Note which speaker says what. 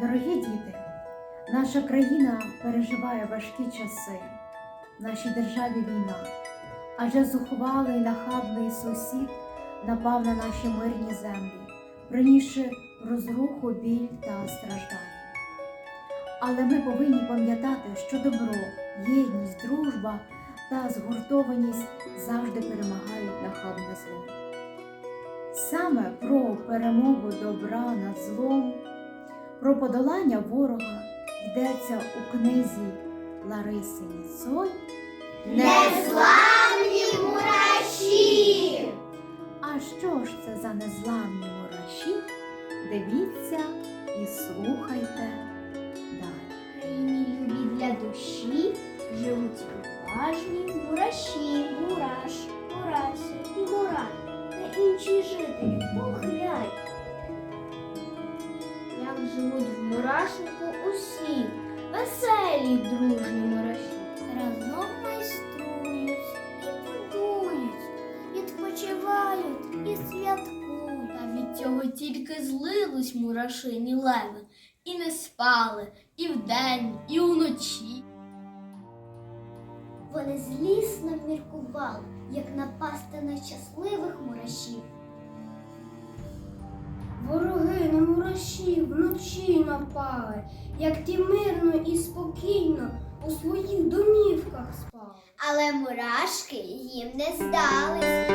Speaker 1: Дорогі діти, наша країна переживає важкі часи. В нашій державі війна, адже зухвалий нахабний сусід напав на наші мирні землі, принісши розруху, біль та страждання. Але ми повинні пам'ятати, що добро, єдність, дружба та згуртованість завжди перемагають нахабне зло. Саме про перемогу добра над злом, про подолання ворога йдеться у книзі Лариси Ніцой
Speaker 2: Незламні мураші!
Speaker 1: А що ж це за незламні мураші? Дивіться і слухайте далі.
Speaker 2: Країні любі для душі живуть уважні мураші, мураш, мураші мурашнику усі, веселі, дружні мураші. Разом майструють і будують, відпочивають і святкують.
Speaker 3: Та від цього тільки злились мурашині леви, і не спали і вдень, і уночі.
Speaker 2: Вони злісно міркували, як напасти на щасливих мурашів.
Speaker 4: На мураші вночі напали, як ті мирно і спокійно у своїх домівках спали.
Speaker 2: Але мурашки їм не здались